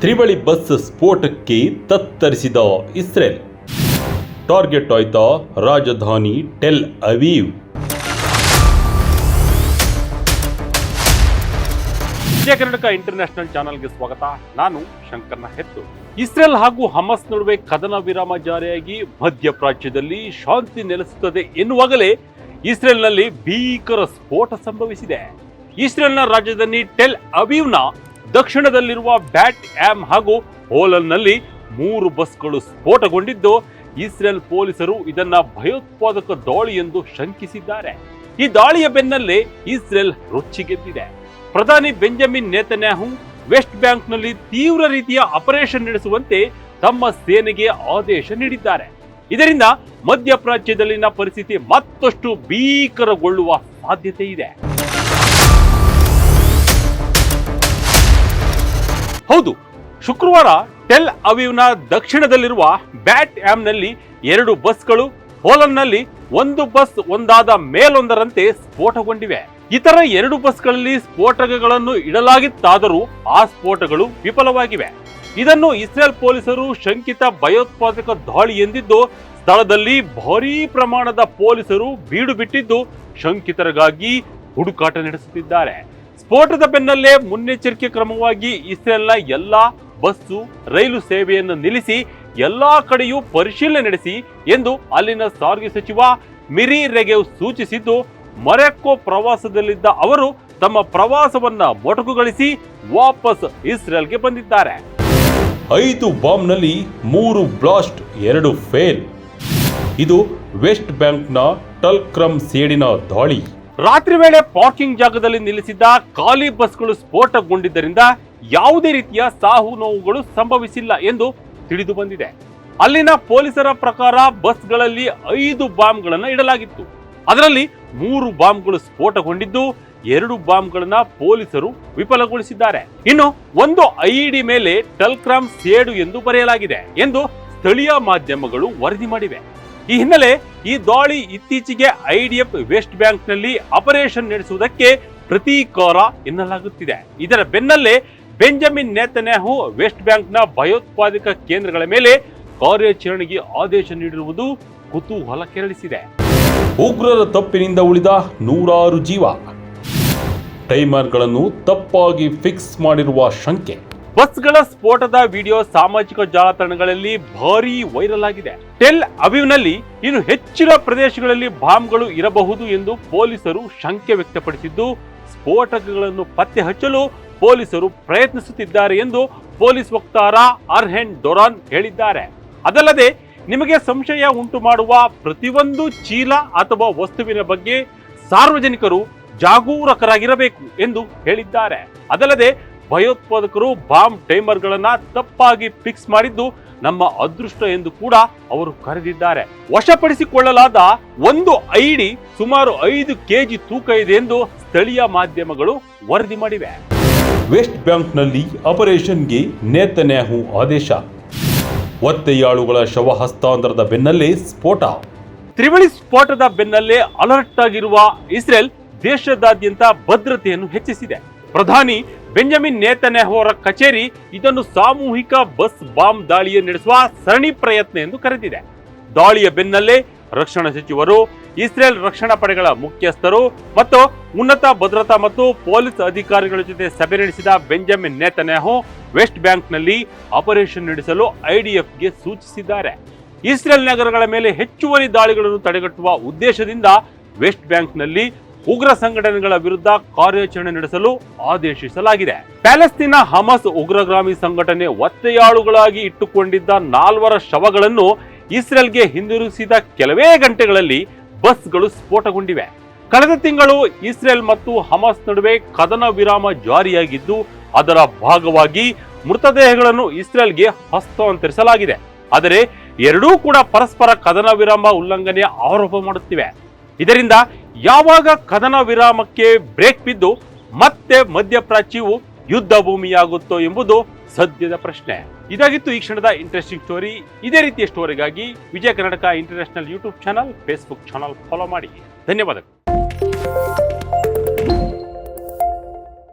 ತ್ರಿವಳಿ ಬಸ್ ಸ್ಫೋಟಕ್ಕೆ ತತ್ತರಿಸಿದ ಇಸ್ರೇಲ್. ಟಾರ್ಗೆಟ್ ಆಯ್ತ ರಾಜಧಾನಿ Tel Aviv. Vijaya Karnataka international ಚಾನೆಲ್ಗೆ ಸ್ವಾಗತ. ನಾನು ಶಂಕರ್ನ ಹೆತ್ತು ಇಸ್ರೇಲ್ ಹಾಗೂ ಹಮಸ್ ನಡುವೆ ಕದನ ವಿರಾಮ ಜಾರಿಯಾಗಿ ಮಧ್ಯಪ್ರಾಚ್ಯದಲ್ಲಿ ಶಾಂತಿ ನೆಲೆಸುತ್ತದೆ ಎನ್ನುವಾಗಲೇ ಇಸ್ರೇಲ್ನಲ್ಲಿ ಭೀಕರ ಸ್ಫೋಟ ಸಂಭವಿಸಿದೆ. ಇಸ್ರೇಲ್ನ ರಾಜಧಾನಿ ಟೆಲ್ ಅವೀವ್ನ ದಕ್ಷಿಣದಲ್ಲಿರುವ ಬ್ಯಾಟ್ ಆಮ್ ಹಾಗೂ ಹೋಲನ್ನಲ್ಲಿ ಮೂರು ಬಸ್ಗಳು ಸ್ಫೋಟಗೊಂಡಿದ್ದು, ಇಸ್ರೇಲ್ ಪೊಲೀಸರು ಇದನ್ನ ಭಯೋತ್ಪಾದಕ ದಾಳಿ ಎಂದು ಶಂಕಿಸಿದ್ದಾರೆ. ಈ ದಾಳಿಯ ಬೆನ್ನಲ್ಲೇ ಇಸ್ರೇಲ್ ರೊಚ್ಚಿಗೆದ್ದಿದೆ ಪ್ರಧಾನಿ ಬೆಂಜಮಿನ್ ನೇತನ್ಯಾಹು ವೆಸ್ಟ್ ಬ್ಯಾಂಕ್ನಲ್ಲಿ ತೀವ್ರ ರೀತಿಯ ಆಪರೇಷನ್ ನಡೆಸುವಂತೆ ತಮ್ಮ ಸೇನೆಗೆ ಆದೇಶ ನೀಡಿದ್ದಾರೆ. ಇದರಿಂದ ಮಧ್ಯಪ್ರಾಚ್ಯದಲ್ಲಿನ ಪರಿಸ್ಥಿತಿ ಮತ್ತಷ್ಟು ಭೀಕರಗೊಳ್ಳುವ ಸಾಧ್ಯತೆ ಇದೆ. ಹೌದು, ಶುಕ್ರವಾರ ಟೆಲ್ ಅವೀವ್ನ ದಕ್ಷಿಣದಲ್ಲಿರುವ ಬ್ಯಾಟ್ ಆಮ್ನಲ್ಲಿ ಎರಡು ಬಸ್ಗಳು ಹೋಲನ್ನಲ್ಲಿ ಒಂದು ಬಸ್ ಒಂದಾದ ಮೇಲೊಂದರಂತೆ ಸ್ಫೋಟಗೊಂಡಿವೆ. ಇತರ ಎರಡು ಬಸ್ಗಳಲ್ಲಿ ಸ್ಫೋಟಕಗಳನ್ನು ಇಡಲಾಗಿತ್ತಾದರೂ ಆ ಸ್ಫೋಟಗಳು ವಿಫಲವಾಗಿವೆ. ಇದನ್ನು ಇಸ್ರೇಲ್ ಪೊಲೀಸರು ಶಂಕಿತ ಭಯೋತ್ಪಾದಕ ದಾಳಿ ಎಂದಿದ್ದು, ಸ್ಥಳದಲ್ಲಿ ಭಾರೀ ಪ್ರಮಾಣದ ಪೊಲೀಸರು ಬೀಡು ಬಿಟ್ಟಿದ್ದು ಶಂಕಿತರಿಗಾಗಿ ಹುಡುಕಾಟ ನಡೆಸುತ್ತಿದ್ದಾರೆ. ಸ್ಫೋಟದ ಬೆನ್ನಲ್ಲೇ ಮುನ್ನೆಚ್ಚರಿಕೆ ಕ್ರಮವಾಗಿ ಇಸ್ರೇಲ್ನ ಎಲ್ಲ ಬಸ್ಸು, ರೈಲು ಸೇವೆಯನ್ನು ನಿಲ್ಲಿಸಿ ಎಲ್ಲಾ ಕಡೆಯೂ ಪರಿಶೀಲನೆ ನಡೆಸಿ ಎಂದು ಅಲ್ಲಿನ ಸಾರಿಗೆ ಸಚಿವ ಮಿರಿ ರೆಗೆವ್ ಸೂಚಿಸಿದ್ದು, ಮೊರೆಕ್ಕೊ ಪ್ರವಾಸದಲ್ಲಿದ್ದ ಅವರು ತಮ್ಮ ಪ್ರವಾಸವನ್ನ ಮೊಟಕುಗೊಳಿಸಿ ವಾಪಸ್ ಇಸ್ರೇಲ್ಗೆ ಬಂದಿದ್ದಾರೆ. ಐದು ಬಾಂಬ್ನಲ್ಲಿ ಮೂರು ಬ್ಲಾಸ್ಟ್, ಎರಡು ಫೇಲ್. ಇದು ವೆಸ್ಟ್ ಬ್ಯಾಂಕ್ನ ಟಲ್ಕ್ರಮ್ ಸೇಡಿನ ದಾಳಿ. ರಾತ್ರಿ ವೇಳೆ ಪಾರ್ಕಿಂಗ್ ಜಾಗದಲ್ಲಿ ನಿಲ್ಲಿಸಿದ್ದ ಖಾಲಿ ಬಸ್ಗಳು ಸ್ಫೋಟಗೊಂಡಿದ್ದರಿಂದ ಯಾವುದೇ ರೀತಿಯ ಸಾವು ನೋವುಗಳು ಸಂಭವಿಸಿಲ್ಲ ಎಂದು ತಿಳಿದು ಬಂದಿದೆ. ಅಲ್ಲಿನ ಪೊಲೀಸರ ಪ್ರಕಾರ ಬಸ್ಗಳಲ್ಲಿ ಐದು ಬಾಂಬ್ಗಳನ್ನು ಇಡಲಾಗಿತ್ತು. ಅದರಲ್ಲಿ ಮೂರು ಬಾಂಬ್ಗಳು ಸ್ಫೋಟಗೊಂಡಿದ್ದು, ಎರಡು ಬಾಂಬ್ಗಳನ್ನ ಪೊಲೀಸರು ವಿಫಲಗೊಳಿಸಿದ್ದಾರೆ. ಇನ್ನು ಒಂದು ಐಇಡಿ ಮೇಲೆ ಟಲ್ಕ್ರಾಮ್ ಸೇಡು ಎಂದು ಬರೆಯಲಾಗಿದೆ ಎಂದು ಸ್ಥಳೀಯ ಮಾಧ್ಯಮಗಳು ವರದಿ ಮಾಡಿವೆ. ಈ ಹಿನ್ನೆಲೆ ಈ ದಾಳಿ ಇತ್ತೀಚೆಗೆ ಐಡಿಎಫ್ ವೆಸ್ಟ್ ಬ್ಯಾಂಕ್ನಲ್ಲಿ ಆಪರೇಷನ್ ನಡೆಸುವುದಕ್ಕೆ ಪ್ರತೀಕಾರ ಎನ್ನಲಾಗುತ್ತಿದೆ. ಇದರ ಬೆನ್ನಲ್ಲೇ ಬೆಂಜಮಿನ್ ನೇತನ್ಯಾಹು ವೆಸ್ಟ್ ಬ್ಯಾಂಕ್ನ ಭಯೋತ್ಪಾದಕ ಕೇಂದ್ರಗಳ ಮೇಲೆ ಕಾರ್ಯಾಚರಣೆಗೆ ಆದೇಶ ನೀಡಿರುವುದು ಕುತೂಹಲ ಕೆರಳಿಸಿದೆ. ಉಗ್ರರ ತಪ್ಪಿನಿಂದ ಉಳಿದ ನೂರಾರು ಜೀವ. ಟೈಮರ್ಗಳನ್ನು ತಪ್ಪಾಗಿ ಫಿಕ್ಸ್ ಮಾಡಿರುವ ಶಂಕೆ. ಬಸ್ಗಳ ಸ್ಫೋಟದ ವಿಡಿಯೋ ಸಾಮಾಜಿಕ ಜಾಲತಾಣಗಳಲ್ಲಿ ಭಾರೀ ವೈರಲ್ ಆಗಿದೆ. ಟೆಲ್ ಅವಿವ್ನಲ್ಲಿ ಇನ್ನು ಹೆಚ್ಚಿನ ಪ್ರದೇಶಗಳಲ್ಲಿ ಬಾಂಬ್ಗಳು ಇರಬಹುದು ಎಂದು ಪೊಲೀಸರು ಶಂಕೆ ವ್ಯಕ್ತಪಡಿಸಿದ್ದು, ಸ್ಫೋಟಕಗಳನ್ನು ಪತ್ತೆ ಹಚ್ಚಲು ಪೊಲೀಸರು ಪ್ರಯತ್ನಿಸುತ್ತಿದ್ದಾರೆ ಎಂದು ಪೊಲೀಸ್ ವಕ್ತಾರ ಅರ್ಹೆನ್ ಡೊರಾನ್ ಹೇಳಿದ್ದಾರೆ. ಅದಲ್ಲದೆ, ನಿಮಗೆ ಸಂಶಯ ಉಂಟು ಮಾಡುವ ಪ್ರತಿಯೊಂದು ಚೀಲ ಅಥವಾ ವಸ್ತುವಿನ ಬಗ್ಗೆ ಸಾರ್ವಜನಿಕರು ಜಾಗರೂಕರಾಗಿರಬೇಕು ಎಂದು ಹೇಳಿದ್ದಾರೆ. ಅದಲ್ಲದೆ ಭಯೋತ್ಪಾದಕರು ಬಾಂಬ್ ಟೈಮರ್ಗಳನ್ನು ತಪ್ಪಾಗಿ ಫಿಕ್ಸ್ ಮಾಡಿದ್ದು ನಮ್ಮ ಅದೃಷ್ಟ ಎಂದು ಕೂಡ ಅವರು ಕರೆದಿದ್ದಾರೆ. ವಶಪಡಿಸಿಕೊಳ್ಳಲಾದ ಒಂದು ಐಡಿ ಸುಮಾರು ಐದು ಕೆಜಿ ತೂಕ ಇದೆ ಎಂದು ಸ್ಥಳೀಯ ಮಾಧ್ಯಮಗಳು ವರದಿ ಮಾಡಿವೆ. ವೆಸ್ಟ್ ಬ್ಯಾಂಕ್ನಲ್ಲಿ ಆಪರೇಷನ್ಗೆ ನೇತನ್ಯಾಹು ಆದೇಶ. ಒತ್ತೆಯಾಳುಗಳ ಶವ ಹಸ್ತಾಂತರದ ಬೆನ್ನಲ್ಲೇ ಸ್ಫೋಟ. ತ್ರಿವಳಿ ಸ್ಫೋಟದ ಬೆನ್ನಲ್ಲೇ ಅಲರ್ಟ್ ಆಗಿರುವ ಇಸ್ರೇಲ್ ದೇಶದಾದ್ಯಂತ ಭದ್ರತೆಯನ್ನು ಹೆಚ್ಚಿಸಿದೆ. ಪ್ರಧಾನಿ ಬೆಂಜಮಿನ್ ನೇತನ್ಯಾಹು ಅವರ ಕಚೇರಿ ಇದನ್ನು ಸಾಮೂಹಿಕ ಬಸ್ ಬಾಂಬ್ ದಾಳಿಯ ನಡೆಸುವ ಸರಣಿ ಪ್ರಯತ್ನ ಎಂದು ಕರೆದಿದೆ. ದಾಳಿಯ ಬೆನ್ನಲ್ಲೇ ರಕ್ಷಣಾ ಸಚಿವರು, ಇಸ್ರೇಲ್ ರಕ್ಷಣಾ ಪಡೆಗಳ ಮುಖ್ಯಸ್ಥರು ಮತ್ತು ಉನ್ನತ ಭದ್ರತಾ ಮತ್ತು ಪೊಲೀಸ್ ಅಧಿಕಾರಿಗಳ ಜೊತೆ ಸಭೆ ನಡೆಸಿದ ಬೆಂಜಮಿನ್ ನೇತನ್ಯಾಹು ವೆಸ್ಟ್ ಬ್ಯಾಂಕ್ನಲ್ಲಿ ಆಪರೇಷನ್ ನಡೆಸಲು ಐಡಿಎಫ್ಗೆ ಸೂಚಿಸಿದ್ದಾರೆ. ಇಸ್ರೇಲ್ ನಗರಗಳ ಮೇಲೆ ಹೆಚ್ಚುವರಿ ದಾಳಿಗಳನ್ನು ತಡೆಗಟ್ಟುವ ಉದ್ದೇಶದಿಂದ ವೆಸ್ಟ್ ಬ್ಯಾಂಕ್ನಲ್ಲಿ ಉಗ್ರ ಸಂಘಟನೆಗಳ ವಿರುದ್ಧ ಕಾರ್ಯಾಚರಣೆ ನಡೆಸಲು ಆದೇಶಿಸಲಾಗಿದೆ. ಪ್ಯಾಲೆಸ್ತೀನ ಹಮಸ್ ಉಗ್ರಗಾಮಿ ಸಂಘಟನೆ ಒತ್ತೆಯಾಳುಗಳಾಗಿ ಇಟ್ಟುಕೊಂಡಿದ್ದ ನಾಲ್ವರ ಶವಗಳನ್ನು ಇಸ್ರೇಲ್ಗೆ ಹಿಂದಿರುಗಿಸಿದ ಕೆಲವೇ ಗಂಟೆಗಳಲ್ಲಿ ಬಸ್ಗಳು ಸ್ಫೋಟಗೊಂಡಿವೆ. ಕಳೆದ ತಿಂಗಳು ಇಸ್ರೇಲ್ ಮತ್ತು ಹಮಸ್ ನಡುವೆ ಕದನ ವಿರಾಮ ಜಾರಿಯಾಗಿದ್ದು, ಅದರ ಭಾಗವಾಗಿ ಮೃತದೇಹಗಳನ್ನು ಇಸ್ರೇಲ್ಗೆ ಹಸ್ತಾಂತರಿಸಲಾಗಿದೆ. ಆದರೆ ಎರಡೂ ಕೂಡ ಪರಸ್ಪರ ಕದನ ವಿರಾಮ ಉಲ್ಲಂಘನೆ ಆರೋಪ ಮಾಡುತ್ತಿವೆ. ಇದರಿಂದ ಯಾವಾಗ ಕದನ ವಿರಾಮಕ್ಕೆ ಬ್ರೇಕ್ ಬಿದ್ದು ಮತ್ತೆ ಮಧ್ಯಪ್ರಾಚ್ಯವು ಯುದ್ಧ ಭೂಮಿಯಾಗುತ್ತೋ ಎಂಬುದು ಸದ್ಯದ ಪ್ರಶ್ನೆ. ಇದಾಗಿತ್ತು ಈ ಕ್ಷಣದ ಇಂಟ್ರೆಸ್ಟಿಂಗ್ ಸ್ಟೋರಿ ಇದೇ ರೀತಿಯ ಸ್ಟೋರಿಗಾಗಿ Vijaya Karnataka international YouTube channel Facebook channel follow ಮಾಡಿ. ಧನ್ಯವಾದಗಳು.